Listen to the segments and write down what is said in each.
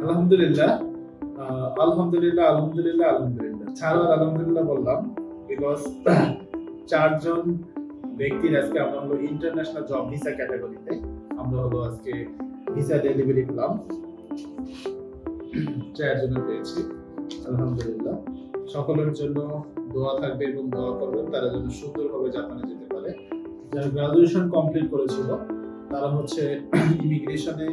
আলহামদুলিল্লাহ আলহামদুলিল্লাহ আলহামদুলিল্লাহ আলহামদুলিল্লাহ। চারবার আলহামদুলিল্লাহ বললাম বিকজ চারজন ব্যক্তির আজকে আমরা হলো ইন্টারন্যাশনাল জব ভিসা ক্যাটাগরিতে আমরা হলো আজকে ভিসা ডেলিভারি পেলাম। চারজনে পেয়েছি, আলহামদুলিল্লাহ। সকলের জন্য দোয়া থাকবে এবং দোয়া করবেন, তারা যেন সুন্দরভাবে জাপানে যেতে পারে। যারা গ্রাজুয়েশন কমপ্লিট করেছিল, তারা হচ্ছে ইমিগ্রেশনে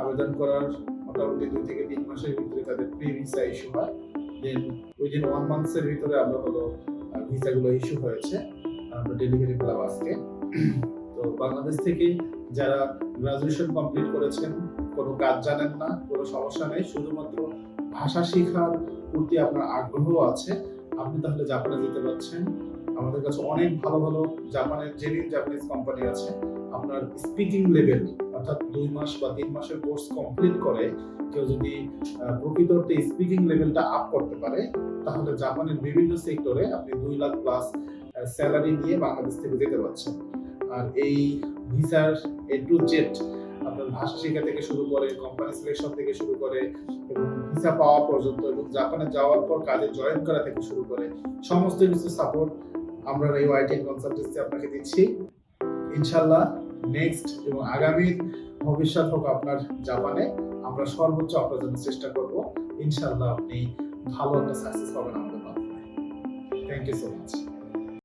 আবেদন করার মোটামুটি দুই থেকে তিন মাসের ভিতরে তাদের প্রি ভিসা ইস্যু হয়। দেন উইদিন ওয়ান মান্থসের ভিতরে আমরা হলো ভিসাগুলো ইস্যু হয়েছে। আমরা ডেলিভারি পেলাম আজকে। তো বাংলাদেশ থেকে যারা গ্রাজুয়েশন কমপ্লিট করেছেন, কোনো কাজ জানেন না, কোনো সমস্যা নেই, শুধুমাত্র ভাষা শেখার প্রতি আপনার আগ্রহ আছে, আপনি তাহলে জাপানে যেতে পারছেন। আমাদের কাছে অনেক ভালো ভালো জাপানের জেনুইন জাপানিজ কোম্পানি আছে। আপনার স্পিকিং লেভেল অর্থাৎ দুই মাস বা তিন মাসের কোর্স কমপ্লিট করে কেউ যদি প্রকৃত অর্থে স্পিকিং লেভেলটা আপ করতে পারে, তাহলে জাপানের বিভিন্ন সেক্টরে আপনি দুই লাখ প্লাস স্যালারি নিয়ে বাংলাদেশ থেকে যেতে পারছেন। আর এই ভিসার এ টু জেড আপনার ভাষা শেখা থেকে শুরু করে কোম্পানি সিলেকশন থেকে শুরু করে, এবং ভিসা পাওয়া পর্যন্ত এবং জাপানে যাওয়ার পর কাজে জয়েন করা থেকে শুরু করে, সমস্ত কিছু সাপোর্ট আমরা এই ওয়াইটেন কনসালটেন্সি আপনাকে দিচ্ছি। ইনশাল্লাহ নেক্সট এবং আগামী ভবিষ্যৎ হোক আপনার জাপানে, আমরা সর্বোচ্চ আপনার জন্য চেষ্টা করব। ইনশাল্লাহ আপনি ভালো একটা সাকসেস পাবেন আমাদের মাধ্যমে। Thank you so much